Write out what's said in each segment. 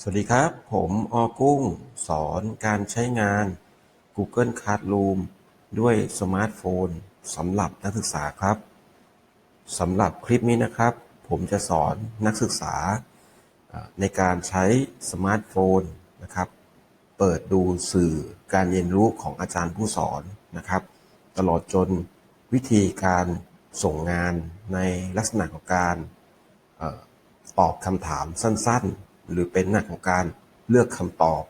สวัสดีครับ ผมออกุ้ง สอนการใช้งาน Google Classroom ด้วยสมาร์ทโฟนสำหรับนักศึกษาครับสำหรับคลิปนี้นะครับ ผมจะสอนนักศึกษาในการใช้สมาร์ทโฟนนะครับ เปิดดูสื่อการเรียนรู้ของอาจารย์ผู้สอนนะครับ ตลอดจนวิธีการส่งงานในลักษณะของการออตอบคำถามสั้น ๆ หรือเป็นหน้าของการเลือกคำตอบ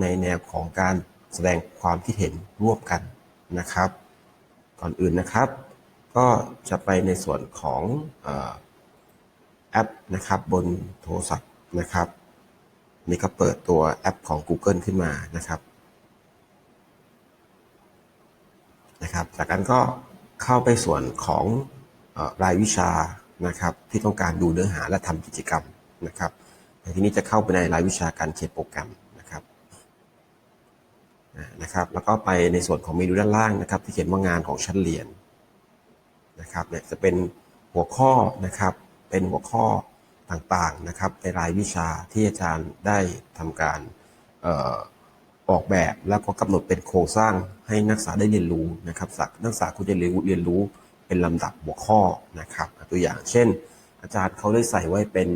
ในแนวของการแสดงความคิดเห็นร่วมกันนะครับ ก่อนอื่นนะครับ ก็จะไปในส่วนของอแอปนะครับบนโทรศัพท์นะครับ นี่ก็เปิดตัวแอปของ Google ขึ้นมานะครับนะครับ จากนั้นก็เข้าไปส่วนของอรายวิชานะครับ ที่ต้องการดูเนื้อหาและทำกิจกรรมนะครับ ที่นี้จะเข้าไปในรายวิชาการเขียนโปรแกรมนะครับนะครับ แล้วก็ไปในส่วนของเมนูด้านล่างนะครับ ที่เขียนว่างานของชั้นเรียนนะครับเนี่ยจะเป็นหัวข้อนะครับเป็นหัวข้อต่างๆนะครับ ในรายวิชาที่อาจารย์ได้ทำการออกแบบแล้วก็กำหนดเป็นโครงสร้างให้นักศึกษาได้เรียนรู้นะครับสักนักศึกษาคุณจะเรียนรู้เรียนรู้เป็นลำดับหัวข้อนะครับ ตัวอย่างเช่น อาจารย์เขาได้ใส่ไว้เป็น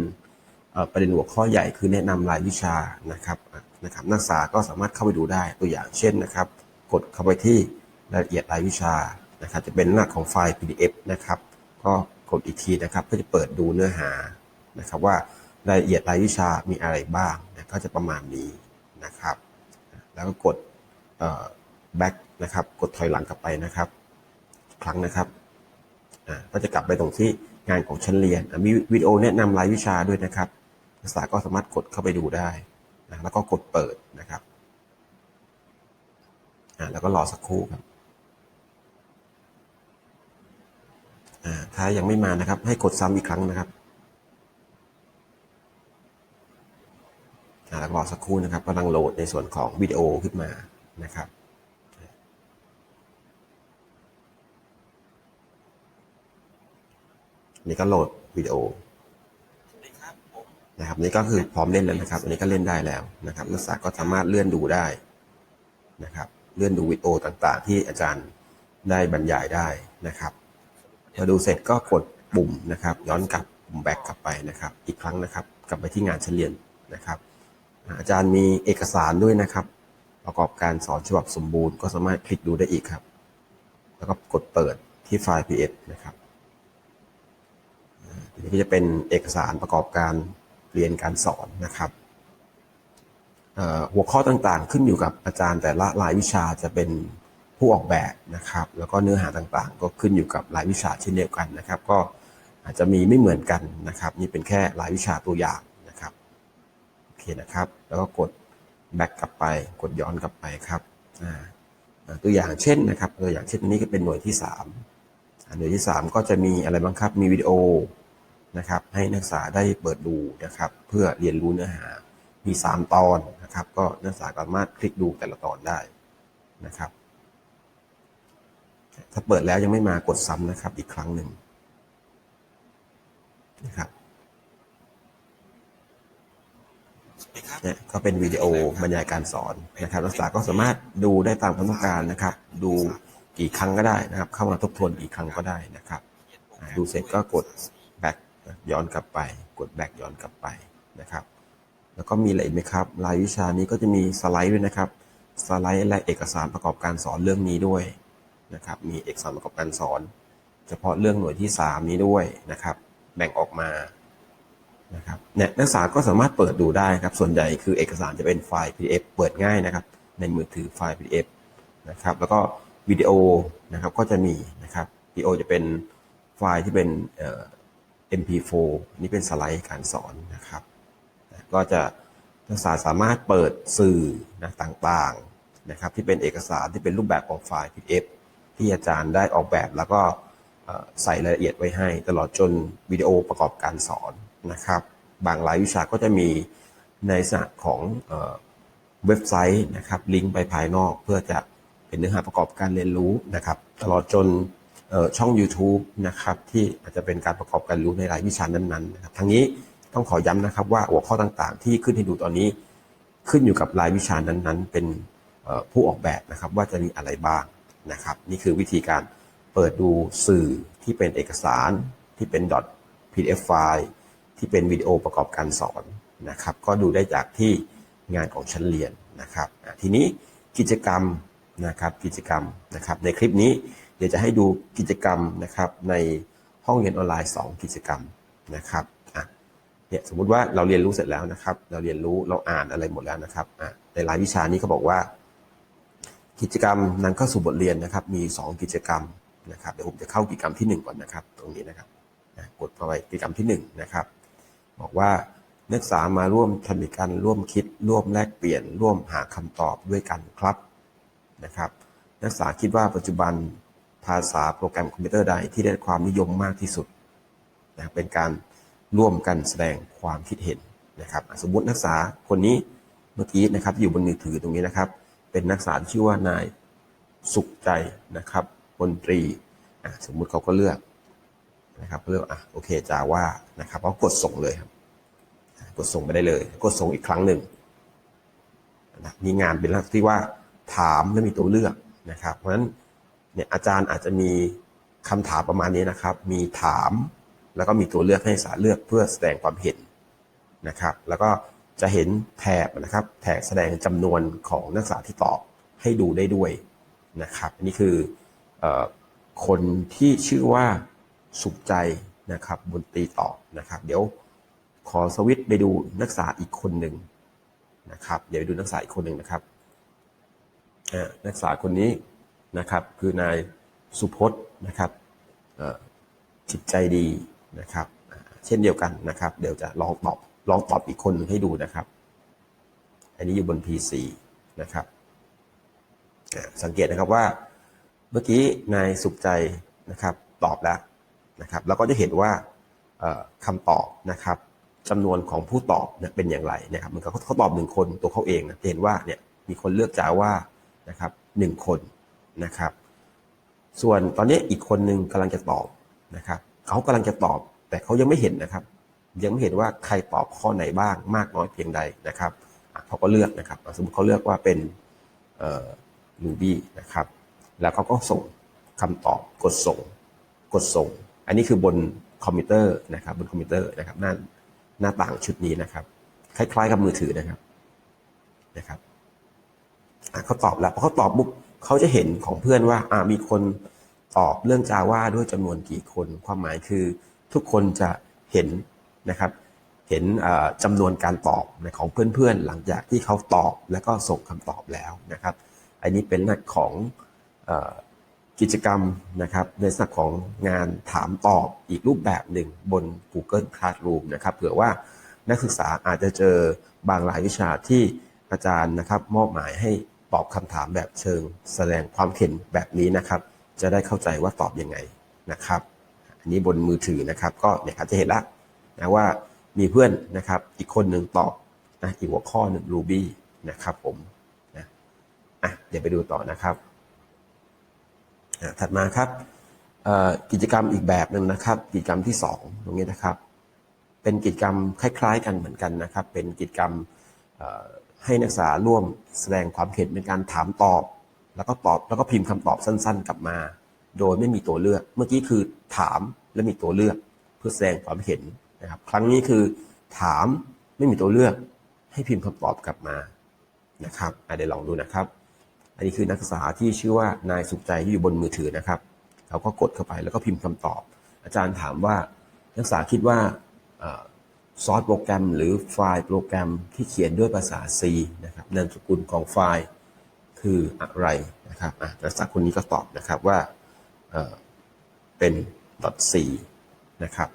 ประเด็นหัวข้อใหญ่คือแนะนำรายวิชานะครับนะครับนักศึกษาก็สามารถเข้าไปดูได้ตัวอย่างเช่นนะครับ กดเข้าไปที่รายละเอียดรายวิชานะครับ จะเป็นหน้าของไฟล์ PDF นะครับ ก็กดอีกทีนะครับเพื่อจะเปิดดูเนื้อหานะครับ ว่ารายละเอียดรายวิชามีอะไรบ้างนะก็จะประมาณนี้นะครับ แล้วก็กดเอ่อ back นะครับ กดถอยหลังกลับไปนะครับ ครั้งนะครับอ่าก็จะกลับไปตรงที่งานของชั้นเรียนมีวิดีโอแนะนำรายวิชาด้วยนะครับ นักศึกษาก็สามารถกดเข้าไปดูได้นะแล้วก็กดเปิดนะครับอ่าแล้วก็รอสักครู่ครับอ่าถ้ายังไม่มานะครับ ให้กดซ้ำอีกครั้งนะครับอ่าแล้วรอสักครู่นะครับกำลังโหลดในส่วนของวิดีโอขึ้นมานะครับนี่ก็โหลดวิดีโอ นะครับนี่ก็คือพร้อมเล่นแล้วนะครับ อันนี้ก็เล่นได้แล้วนะครับนักศึกษาก็สามารถเลื่อนดูได้นะครับ เลื่อนดูวิดีโอต่างๆ ที่อาจารย์ได้บรรยายได้นะครับพอดูเสร็จก็กดปุ่มนะครับ ย้อนกลับปุ่มแบ็กกลับไปนะครับ อีกครั้งนะครับ กลับไปที่งานเฉลี่ยนะครับ อาจารย์มีเอกสารด้วยนะครับ ประกอบการสอนฉบับสมบูรณ์ก็สามารถคลิกดูได้อีกครับ แล้วก็กดเปิดที่ไฟล์ PDF นะครับอันนี้ก็จะเป็นเอกสารประกอบการ เรียนการสอนนะครับหัวข้อต่างๆ ขึ้นอยู่กับอาจารย์แต่ละรายวิชาจะเป็นผู้ออกแบบนะครับ แล้วก็เนื้อหาต่างๆ ก็ขึ้นอยู่กับรายวิชาเช่นเดียวกันนะครับ ก็อาจจะมีไม่เหมือนกันนะครับ นี่เป็นแค่รายวิชาตัวอย่างนะครับโอเคนะครับ แล้วก็กด back กลับไป กดย้อนกลับไปครับตัวอย่างเช่นนะครับ ตัวอย่างเช่นนี้ก็เป็นหน่วยที่สามหน่วยที่สามก็จะมีอะไรบ้างครับ มีวิดีโอ นะครับ ให้นักศึกษาได้เปิดดูนะครับ เพื่อเรียนรู้เนื้อหา มี 3 ตอนนะครับ ก็นักศึกษาสามารถคลิกดูแต่ละตอนได้นะครับ ถ้าเปิดแล้วยังไม่มากดซ้ำนะครับ อีกครั้งหนึ่งนะครับเนี่ยก็เป็นวิดีโอบรรยายการสอนนะครับนักศึกษาก็สามารถดูได้ตามความต้องการนะครับ ดูกี่ครั้งก็ได้นะครับ เข้ามาทบทวนกี่ครั้งก็ได้นะครับ ดูเสร็จก็กด ย้อนกลับไป กด back ย้อนกลับไปนะครับ แล้วก็มีอะไรไหมครับ รายวิชานี้ก็จะมีสไลด์ด้วยนะครับ สไลด์และเอกสารประกอบการสอนเรื่องนี้ด้วยนะครับ มีเอกสารประกอบการสอน เฉพาะเรื่องหน่วยที่ 3 นี้ด้วยนะครับ แบ่งออกมานะครับเนี่ยนักศึกษาก็สามารถเปิดดูได้ครับ ส่วนใหญ่คือเอกสารจะเป็นไฟล์ PDF เปิดง่ายนะครับ ในมือถือไฟล์ PDF นะครับ แล้วก็วิดีโอนะครับก็จะมีนะครับวิดีโอจะเป็นไฟล์ที่เป็นเอ่อ MP4 นี่เป็นสไลด์การสอนนะครับ ก็จะนักศึกษาสามารถเปิดสื่อนะต่างๆนะครับ ที่เป็นเอกสารที่เป็นรูปแบบของไฟล์ PDF ที่อาจารย์ได้ออกแบบแล้วก็ใส่รายละเอียดไว้ให้ ตลอดจนวิดีโอประกอบการสอนนะครับ บางรายวิชาก็จะมีในลักษณะของเว็บไซต์นะครับลิงก์ไปภายนอกเพื่อจะเป็นเนื้อหาประกอบการเรียนรู้นะครับ ตลอดจน ช่อง YouTube นะครับที่อาจจะเป็นการประกอบการรู้ในรายวิชานั้นๆนะครับทั้งนี้ต้องขอย้ำนะครับว่าหัวข้อต่างๆ ที่ขึ้นให้ดูตอนนี้ ขึ้นอยู่กับรายวิชานั้นๆ เป็นผู้ออกแบบนะครับว่าจะมีอะไรบ้างนะครับนี่คือวิธีการเปิดดูสื่อที่เป็นเอกสารที่เป็น .pdf ไฟล์ที่เป็นวิดีโอประกอบการสอนนะครับ ก็ดูได้จากที่งานของชั้นเรียนนะครับ ทีนี้กิจกรรมนะครับกิจกรรมนะครับในคลิปนี้ เดี๋ยวจะให้ดูกิจกรรมนะครับในห้องเรียนออนไลน์ 2 กิจกรรมนะครับอะเนี่ยสมมุติว่าเราเรียนรู้เสร็จแล้วนะครับ เราเรียนรู้เราอ่านอะไรหมดแล้วนะครับอะในรายวิชานี้เขาบอกว่า กิจกรรมนำเข้าสู่บทเรียนนะครับ มี 2 กิจกรรมนะครับเดี๋ยวผมจะเข้ากิจกรรมที่ 1 ก่อนนะครับ ตรงนี้นะครับนะกดเข้าไปกิจกรรมที่1นะครับบอกว่านักศึกษามาร่วมทำกิจกรรมร่วมคิด ร่วมแลกเปลี่ยน ร่วมหาคำตอบด้วยกันครับนะครับ นักศึกษาคิดว่าปัจจุบัน ภาษาโปรแกรมคอมพิวเตอร์ใดที่ได้ความนิยมมากที่สุดนะเป็นการร่วมกันแสดงความคิดเห็นนะครับ สมมตินักศึกษาคนนี้เมื่อกี้นะครับอยู่บนมือถือตรงนี้นะครับ เป็นนักศึกษาชื่อว่านายสุขใจนะครับมนตรีสมมุติเขาก็เลือกนะครับเลือกอะโอเคจาว่านะครับเขากดส่งเลยครับ กดส่งไปได้เลย กดส่งอีกครั้งหนึ่งนะมีงานเป็นลักษณะที่ว่าถามและมีตัวเลือกนะครับ เพราะฉะนั้น เนี่ยอาจารย์อาจจะมีคำถามประมาณนี้นะครับ มีถามแล้วก็มีตัวเลือกให้นักศึกษาเลือกเพื่อแสดงความเห็นนะครับ แล้วก็จะเห็นแถบนะครับ แถบแสดงจำนวนของนักศึกษาที่ตอบให้ดูได้ด้วยนะครับอันนี้คือออคนที่ชื่อว่าสุขใจนะครับบนตีตอบนะครับ เดี๋ยวขอสวิตไปดูนักศึกษาอีกคนหนึ่งนะครับ เดี๋ยวไปดูนักศึกษาอีกคนหนึ่งนะครับนักศึกษาคนนี้ นะครับ คือนายสุพจน์นะครับจิตใจดีนะครับ เช่นเดียวกันนะครับ เดี๋ยวจะลองตอบลองตอบอีกคนหนึ่งให้ดูนะครับ อันนี้อยู่บน PC นะครับสังเกตนะครับว่าเมื่อกี้นายสุขใจนะครับตอบแล้วนะครับแล้วก็จะเห็นว่าเอ่อคำตอบนะครับจำนวนของผู้ตอบเนี่ยเป็นอย่างไรนะครับมันก็เขาตอบหนึ่งคนตัวเขาเองนะจะเห็นว่าเนี่ยมีคนเลือกจาว่านะครับหนึ่งคน นะครับ ส่วนตอนนี้อีกคนหนึ่งกำลังจะตอบนะครับเขากำลังจะตอบ แต่เขายังไม่เห็นนะครับ ยังไม่เห็นว่าใครตอบข้อไหนบ้างมากน้อยเพียงใดนะครับเขาก็เลือกนะครับ สมมติเขาเลือกว่าเป็นลูบี้นะครับ แล้วเขาก็ส่งคำตอบกดส่ง กดส่ง อันนี้คือบนคอมพิวเตอร์นะครับ บนคอมพิวเตอร์นะครับหน้าหน้าต่างชุดนี้นะครับ คล้ายๆกับมือถือนะครับนะครับเขาตอบแล้วพอเขาตอบปุ๊บ เขาจะเห็นของเพื่อนว่าอ่ามีคนตอบเรื่องจาว่าด้วยจำนวนกี่คน ความหมายคือทุกคนจะเห็นนะครับ เห็นอ่าจำนวนการตอบของเพื่อนๆ หลังจากที่เขาตอบแล้วก็ส่งคำตอบแล้วนะครับ อันนี้เป็นหลักของอกิจกรรมนะครับในลักของงานถามตอบอีกรูปแบบหนึ่งบน Google Classroom นะครับเผื่อว่านักศึกษาอาจจะเจอบางรายวิชาที่อาจารย์นะครับมอบหมายให้ ตอบคำถามแบบเชิงแสดงความเห็นแบบนี้นะครับ จะได้เข้าใจว่าตอบยังไงนะครับ อันนี้บนมือถือนะครับ ก็เนี่ยครับจะเห็นแล้วนะว่ามีเพื่อนนะครับ อีกคนหนึ่งตอบนะอีกหัวข้อหนึ่ง Ruby นะครับผมนะอะเดี๋ยวไปดูต่อนะครับอะถัดมาครับเอ่อกิจกรรมอีกแบบหนึ่งนะครับ กิจกรรมที่2ตรงนี้นะครับ เป็นกิจกรรมคล้าย ๆ กันเหมือนกันนะครับ เป็นกิจกรรมเอ่อ ให้นักศึกษาร่วมแสดงความเห็นเป็นการถามตอบ แล้วก็ตอบแล้วก็พิมพ์คำตอบสั้น ๆ กลับมา โดยไม่มีตัวเลือก เมื่อกี้คือถามและมีตัวเลือก เพื่อแสดงความเห็นนะครับ ครั้งนี้คือถามไม่มีตัวเลือก ให้พิมพ์คำตอบกลับมานะครับเดี๋ยวลองดูนะครับ อันนี้คือนักศึกษาที่ชื่อว่านายสุขใจที่อยู่บนมือถือนะครับเขาก็กดเข้าไปแล้วก็พิมพ์คำตอบ อาจารย์ถามว่านักศึกษาคิดว่า ซอสโปรแกรม หรือไฟล์โปรแกรมที่เขียนด้วยภาษา C นะครับนามสกุลของไฟล์คืออะไรนะครับอะนักศึกษาคนนี้ก็ตอบนะครับว่าเป็น .c นะครับ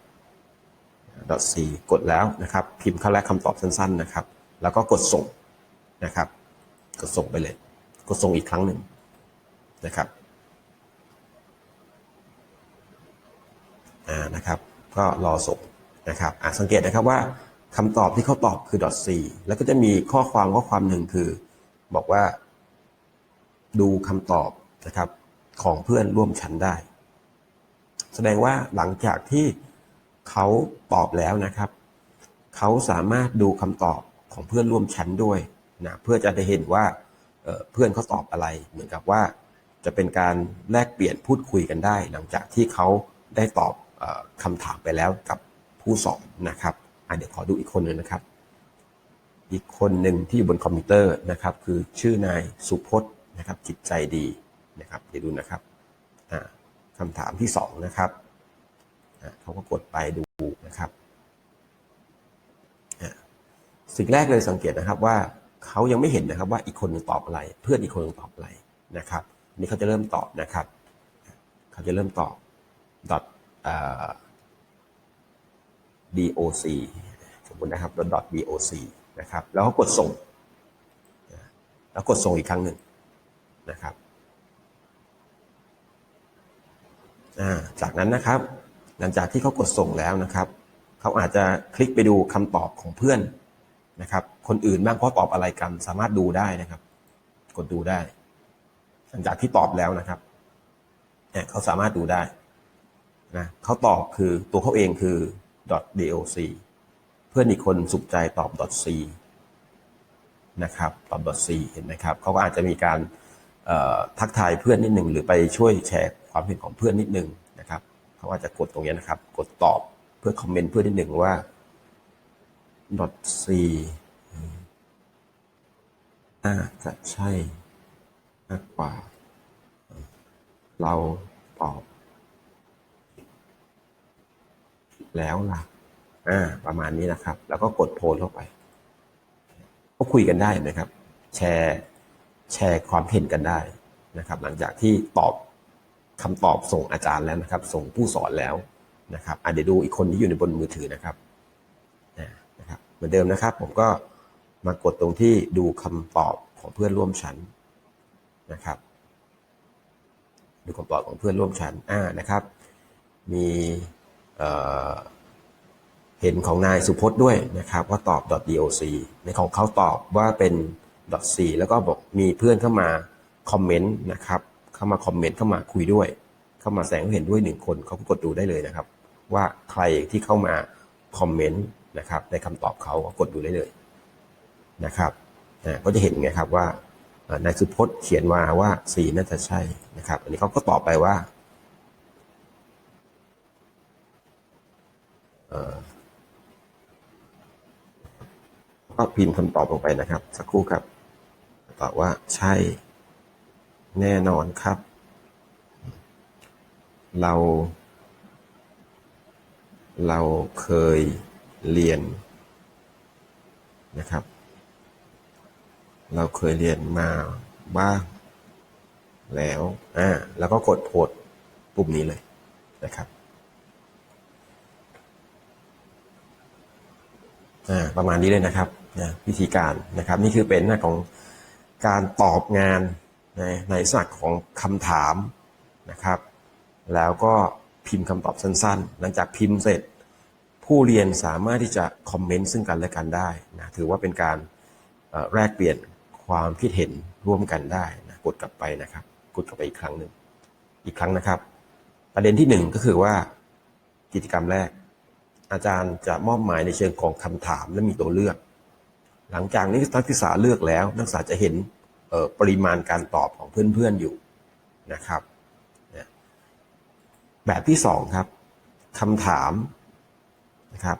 .c กดแล้วนะครับ พิมพ์คำแรกคำตอบสั้น ๆนะครับ แล้วก็กดส่งนะครับ กดส่งไปเลย กดส่งอีกครั้งหนึ่งนะครับอ่านะครับ ก็รอส่ง นะครับสังเกตนะครับว่าคำตอบที่เขาตอบคือ .c แล้วก็จะมีข้อความข้อความหนึ่งคือ บอกว่า ดูคำตอบนะครับของเพื่อนร่วมชั้นได้ แสดงว่าหลังจากที่เขาตอบแล้วนะครับ เขาสามารถดูคำตอบของเพื่อนร่วมชั้นด้วยนะเพื่อจะได้เห็นว่าเเพื่อนเขาตอบอะไร เหมือนกับว่าจะเป็นการแลกเปลี่ยนพูดคุยกันได้ หลังจากที่เขาได้ตอบออคำถามไปแล้วกับ ผู้สอนนะครับอะเดี๋ยวขอดูอีกคนหนึ่งนะครับ อีกคนหนึ่งที่อยู่บนคอมพิวเตอร์นะครับ คือชื่อนายสุพจน์นะครับ จิตใจดีนะครับเดี๋ยวดูนะครับอ่าคำถามที่สองนะครับอ่าเขาก็กดไปดูนะครับอ่าสิ่งแรกเลยสังเกตนะครับว่าเขายังไม่เห็นนะครับว่าอีกคนหนึงตอบอะไร เพื่อนอีกคนหนึงตอบอะไรนะครับนี่เขาจะเริ่มตอบนะครับ เขาจะเริ่มตอบ dot อ่า doc สมมตินะครับ dot doc นะครับแล้วก็กดส่ง แล้วกดส่งอีกครั้งหนึ่งนะครับจากนั้นนะครับ หลังจากที่เขากดส่งแล้วนะครับ เขาอาจจะคลิกไปดูคำตอบของเพื่อนนะครับ คนอื่นบ้างเขาตอบอะไรกัน สามารถดูได้นะครับ กดดูได้ หลังจากที่ตอบแล้วนะครับเนี่ยเขาสามารถดูได้นะเขาตอบคือตัวเขาเองคือ .doc เพื่อนอีกคนสุขใจตอบ .c นะครับตอบ .c เห็นไหมครับเขาก็อาจจะมีการทักทายเพื่อนนิดหนึ่งหรือไปช่วยแชร์ความเห็นของเพื่อนนิดหนึ่งนะครับเขาอาจจะกดตรงนี้นะครับ กดตอบเพื่อคอมเมนต์เพื่อนนิดหนึ่งว่า .c น่าจะใช่มากกว่า เราตอบ แล้วล่ะอ่าประมาณนี้นะครับ แล้วก็กดโพลเข้าไป ก็คุยกันได้นะครับ แชร์แชร์ความเห็นกันได้นะครับ หลังจากที่ตอบคำตอบส่งอาจารย์แล้วนะครับ ส่งผู้สอนแล้วนะครับอะเดี๋ยวดูอีกคนที่อยู่ในบนมือถือนะครับอ่านะครับ เหมือนเดิมนะครับ ผมก็มากดตรงที่ดูคำตอบของเพื่อนร่วมชั้นนะครับ ดูคำตอบของเพื่อนร่วมชั้นอ่านะครับ มี เเห็นของนายสุพจน์ด้วยนะครับว่าตอบ .doc ในของเขาตอบว่าเป็น .c แล้วก็บอกมีเพื่อนเข้ามาคอมเมนต์นะครับเข้ามาคอมเมนต์เข้ามาคุยด้วย เข้ามาแสดงควาเห็นด้วยหนึ่งคนเขาก็กดดูได้เลยนะครับ ว่าใครที่เข้ามาคอมเมนต์นะครับในคำตอบเขาก็กดดูได้เลยนะครับก็จะเห็นไงครับว่านายสุพจน์เขียนมาว่า C น่าจะใช่นะครับ อันนี้เขาก็ตอบไปว่า ก็พิมพ์คำตอบลงไปนะครับ สักครู่ครับตอบว่าใช่ แน่นอนครับ เรา เราเคยเรียนนะครับ เราเคยเรียนมาบ้างแล้ว อ่า แล้วก็กดโพสปุ่มนี้เลยนะครับ อ่า ประมาณนี้เลยนะครับนะวิธีการนะครับ นี่คือเป็นหน้าของการตอบงานในในลักษณะของคำถามนะครับ แล้วก็พิมพ์คำตอบสั้นๆ หลังจากพิมพ์เสร็จ ผู้เรียนสามารถที่จะคอมเมนต์ซึ่งกันและกันได้นะถือว่าเป็นการแลกเปลี่ยนความคิดเห็นร่วมกันได้นะกดกลับไปนะครับ กดกลับไปอีกครั้งหนึ่งอีกครั้งนะครับ ประเด็นที่หนึ่งก็คือว่ากิจกรรมแรก อาจารย์จะมอบหมายในเชิงของคำถามและมีตัวเลือก หลังจากนี้นักศึกษาเลือกแล้ว นักศึกษาจะเห็นปริมาณการตอบของเพื่อนๆอยู่นะครับแบบที่สองครับคำถามนะครับ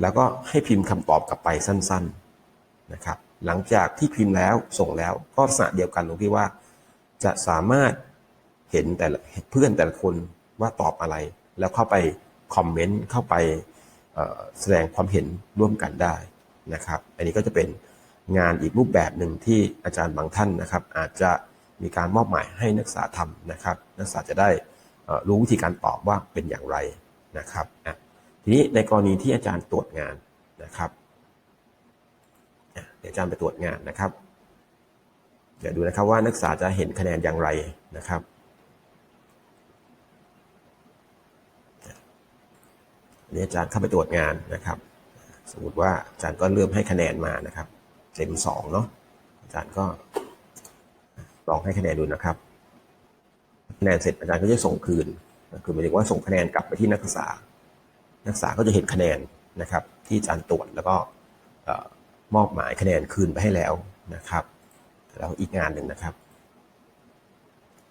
แล้วก็ให้พิมพ์คำตอบกลับไปสั้น ๆนะครับ หลังจากที่พิมพ์แล้วส่งแล้วก็ลักษณะเดียวกันตรงที่ว่า จะสามารถเห็นแต่ละเพื่อนแต่ละคนว่าตอบอะไร แล้วเข้าไป คอมเมนต์เข้าไปแสดงความเห็นร่วมกันได้นะครับ อันนี้ก็จะเป็นงานอีกรูปแบบหนึ่งที่อาจารย์บางท่านนะครับ อาจจะมีการมอบหมายให้นักศึกษาทำนะครับ นักศึกษาจะได้รู้วิธีการตอบว่าเป็นอย่างไรนะครับทีนี้ในกรณีที่อาจารย์ตรวจงานนะครับอะเดี๋ยวอาจารย์ไปตรวจงานนะครับ เดี๋ยวดูนะครับว่านักศึกษาจะเห็นคะแนนอย่างไรนะครับ นนี้อาจารย์เข้าไปตรวจงานนะครับ สมมติว่าอาจารย์ก็เริ่มให้คะแนนมานะครับ เต็มสองเนาะอาจารย์ก็ลองให้คะแนนดูนะครับคะแนนเสร็จอาจารย์ก็จะส่งคืนคือหมายถึงว่าส่งคะแนนกลับไปที่นักศึกษา นักศึกษาก็จะเห็นคะแนนนะครับ ที่อาจารย์ตรวจแล้วก็มอบหมายคะแนนคืนไปให้แล้วนะครับ แล้วอีกงานหนึ่งนะครับ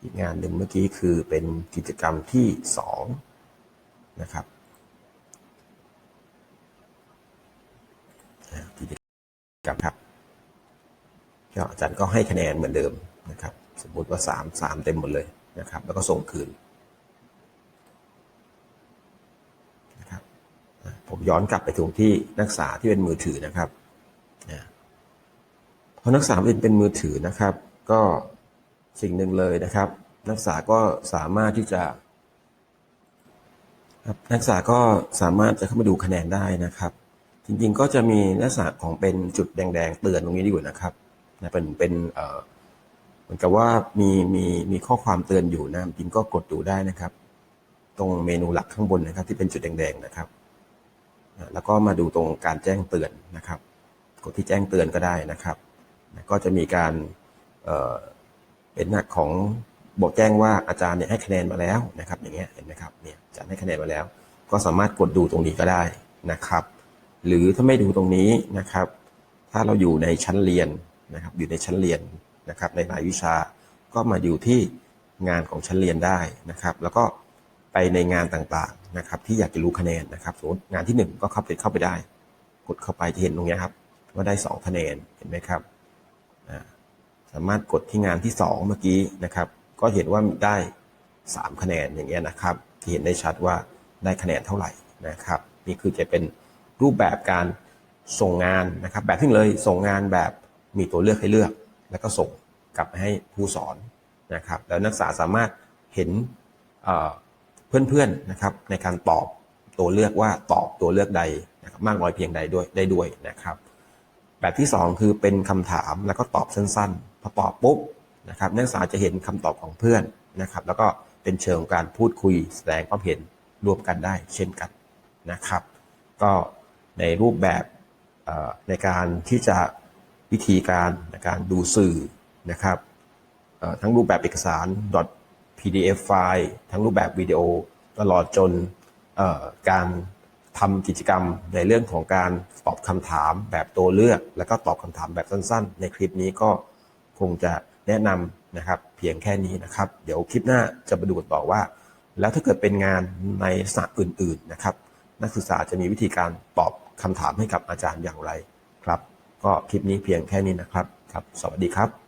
อีกงานหนึ่งเมื่อกี้คือเป็นกิจกรรมที่สองนะครับอ่า กิจกรรมครับก็อาจารย์ก็ให้คะแนนเหมือนเดิมนะครับ สมมติว่าสามสามเต็มหมดเลยนะครับ แล้วก็ส่งคืนนะครับผมย้อนกลับไปถึงที่นักศึกษาที่เป็นมือถือนะครับอ่าพอนักศึกษาเป็นเป็นมือถือนะครับ ก็สิ่งหนึ่งเลยนะครับ นักศึกษาก็สามารถที่จะนักศึกษาก็สามารถจะเข้ามาดูคะแนนได้นะครับ จริงๆก็จะมีลักษณะของเป็นจุดแดง ๆ เตือนตรงนี้ดีกว่านะครับนะเป็นเป็นเหมือนกับว่ามีมีมีข้อความเตือนอยู่นะจริงก็กดดูได้นะครับ ตรงเมนูหลักข้างบนนะครับ ที่เป็นจุดแดงๆนะครับแล้วก็มาดูตรงการแจ้งเตือนนะครับ กดที่แจ้งเตือนก็ได้นะครับ ก็จะมีการเป็นหน้าของบอกแจ้งว่าอาจารย์เนี่ยให้คะแนนมาแล้วนะครับ อย่างเงี้ยเห็นไหมครับเนี่ยอาจารย์ให้คะแนนมาแล้ว ก็สามารถกดดูตรงนี้ก็ได้นะครับ หรือถ้าไม่ดูตรงนี้นะครับ ถ้าเราอยู่ในชั้นเรียนนะครับ อยู่ในชั้นเรียนนะครับ ในรายวิชาก็มาอยู่ที่งานของชั้นเรียนได้นะครับ แล้วก็ไปในงานต่างๆนะครับ ที่อยากจะรู้คะแนนนะครับสมมติงานที่หนึ่งก็เข้าไปเข้าไปได้ กดเข้าไปจะเห็นตรงนี้ครับว่าได้สองคะแนนเห็นไหมครับสามารถกดที่งานที่สองเมื่อกี้นะครับ ก็เห็นว่าได้สามคะแนนอย่างเงี้ยนะครับที่เห็นได้ชัดว่าได้คะแนนเท่าไหร่นะครับ นี่คือจะเป็น รูปแบบการส่งงานนะครับ แบบที่เลยส่งงานแบบมีตัวเลือกให้เลือก แล้วก็ส่งกลับไปให้ผู้สอนนะครับ แล้วนักศึกษาสามารถเห็นเพื่อนๆนะครับในการตอบตัวเลือกว่าตอบตัวเลือกใดนะครับมากน้อยเพียงใดด้วยได้ด้วยนะครับ แบบที่ 2 คือเป็นคำถามแล้วก็ตอบสั้นๆพอตอบปุ๊บนะครับนักศึกษาจะเห็นคำตอบของเพื่อนนะครับ แล้วก็เป็นเชิงของการพูดคุยแสดงความเห็นรวมกันได้เช่นกันนะครับ ก็ ในรูปแบบในการที่จะวิธีการในการดูสื่อนะครับทั้งรูปแบบเอกสาร .pdf ไฟล์ทั้งรูปแบบวิดีโอตลอดจนการทำกิจกรรมในเรื่องของการตอบคำถามแบบตัวเลือก แล้วก็ตอบคำถามแบบสั้นๆ ในคลิปนี้ก็คงจะแนะนำนะครับเพียงแค่นี้นะครับ เดี๋ยวคลิปหน้าจะมาดูกันต่อว่า แล้วถ้าเกิดเป็นงานในลักษณะอื่นๆนะครับ นักศึกษาจะมีวิธีการตอบ คำถามให้กับอาจารย์อย่างไรครับ ก็คลิปนี้เพียงแค่นี้นะครับครับ สวัสดีครับ